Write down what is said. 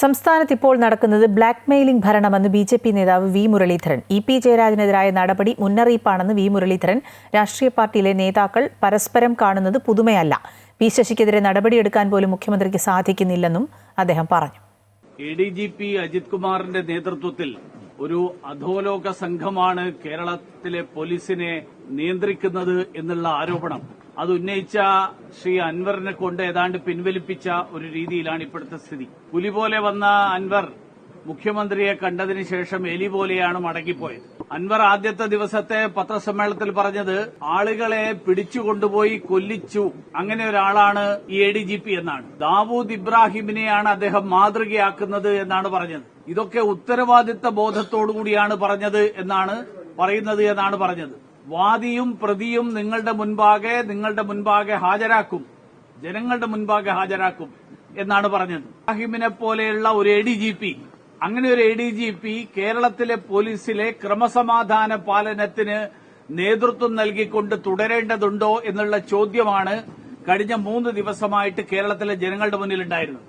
സംസ്ഥാനത്ത് ഇപ്പോൾ നടക്കുന്നത് ബ്ലാക്ക് മെയിലിംഗ് ഭരണമെന്ന് ബി ജെ പി നേതാവ് വി മുരളീധരൻ. ഇ പി ജയരാജനെതിരായ നടപടി മുന്നറിയിപ്പാണെന്ന് വി മുരളീധരൻ. രാഷ്ട്രീയ പാർട്ടിയിലെ നേതാക്കൾ പരസ്പരം കാണുന്നത് പുതുമയല്ല. പി ശശിക്കെതിരെ നടപടിയെടുക്കാൻ പോലും മുഖ്യമന്ത്രിക്ക് സാധിക്കുന്നില്ലെന്നും അദ്ദേഹം പറഞ്ഞു. A D G P Ajith കുമാറിന്റെ നേതൃത്വത്തിൽ ഒരു അധോലോക സംഘമാണ് കേരളത്തിലെ പോലീസിനെ നിയന്ത്രിക്കുന്നത് എന്നുള്ള ആരോപണം അത് ഉന്നയിച്ച ശ്രീ അൻവറിനെ കൊണ്ട് ഏതാണ്ട് പിൻവലിപ്പിച്ച ഒരു രീതിയിലാണ് ഇപ്പോഴത്തെ സ്ഥിതി. പുലി പോലെ വന്ന അൻവർ മുഖ്യമന്ത്രിയെ കണ്ടതിന് ശേഷം എലി പോലെയാണ് മടങ്ങിപ്പോയത്. അൻവർ ആദ്യത്തെ ദിവസത്തെ പത്രസമ്മേളനത്തിൽ പറഞ്ഞത് ആളുകളെ പിടിച്ചുകൊണ്ടുപോയി കൊല്ലിച്ചു. അങ്ങനെ ഒരാളാണ് ഈ എ ഡി ജി പി എന്നാണ്. ദാവൂദ് ഇബ്രാഹിമിനെയാണ് അദ്ദേഹം മാതൃകയാക്കുന്നത് എന്നാണ് പറഞ്ഞത്. ഇതൊക്കെ ഉത്തരവാദിത്ത ബോധത്തോടുകൂടിയാണ് പറഞ്ഞത് എന്നാണ് പറയുന്നത് എന്നാണ് പറഞ്ഞത്. വാദിയും പ്രതിയും നിങ്ങളുടെ മുൻപാകെ നിങ്ങളുടെ മുൻപാകെ ഹാജരാക്കും. ജനങ്ങളുടെ മുൻപാകെ ഹാജരാക്കും എന്നാണ് പറഞ്ഞത്. ഇബ്രാഹിമിനെ പോലെയുള്ള ഒരു എ ഡി ജി പി അങ്ങനെ ഒരു എ ഡി ജി പി കേരളത്തിലെ പോലീസിലെ ക്രമസമാധാന പാലനത്തിന് നേതൃത്വം നൽകിക്കൊണ്ട് തുടരേണ്ടതുണ്ടോ എന്നുള്ള ചോദ്യമാണ് കഴിഞ്ഞ മൂന്ന് ദിവസമായിട്ട് കേരളത്തിലെ ജനങ്ങളുടെ മുന്നിലുണ്ടായിരുന്നത്.